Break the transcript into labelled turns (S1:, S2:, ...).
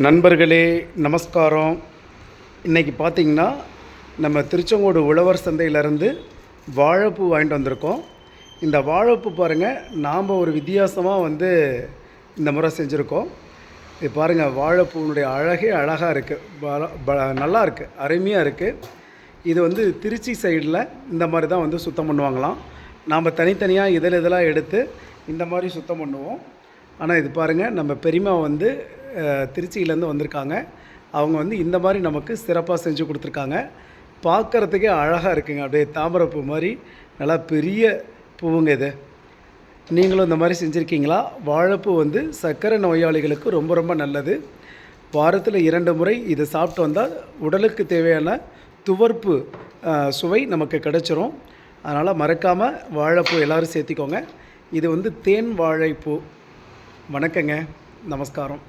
S1: நண்பர்களே நமஸ்காரம். இன்றைக்கி பார்த்தீங்கன்னா நம்ம திருச்செங்கோடு உழவர் சந்தையிலேருந்து வாழைப்பூ வாங்கிட்டு வந்திருக்கோம். இந்த வாழைப்பூ பாருங்கள் நாம் ஒரு வித்தியாசமாக வந்து இந்த முறை செஞ்சுருக்கோம். இது பாருங்கள் வாழைப்பூனுடைய அழகே அழகாக இருக்குது நல்லா இருக்குது அருமையாக இருக்குது இது வந்து திருச்சி சைடில் இந்த மாதிரி தான் வந்து சுத்தம் பண்ணுவாங்களாம். நாம் தனித்தனியாக இதில் இதெல்லாம் எடுத்து இந்த மாதிரி சுத்தம் பண்ணுவோம். ஆனால் இது பாருங்கள் நம்ம பெரியம்மா வந்து திருச்சியிலேருந்து வந்திருக்காங்க. அவங்க வந்து இந்த மாதிரி நமக்கு சிறப்பாக செஞ்சு கொடுத்துருக்காங்க. பார்க்குறதுக்கே அழகாக இருக்குங்க. அப்படியே தாமரைப்பூ மாதிரி நல்லா பெரிய பூவுங்க இது. நீங்களும் இந்த மாதிரி செஞ்சுருக்கீங்களா? வாழைப்பூ வந்து சர்க்கரை நோயாளிகளுக்கு ரொம்ப ரொம்ப நல்லது. வாரத்தில் இரண்டு முறை இதை சாப்பிட்டு வந்தால் உடலுக்கு தேவையான துவர்ப்பு சுவை நமக்கு கிடச்சிரும். அதனால் மறக்காமல் வாழைப்பூ எல்லோரும் சேர்த்திக்கோங்க. இது வந்து தேன் வாழைப்பூ. வணக்கங்க. நமஸ்காரம்.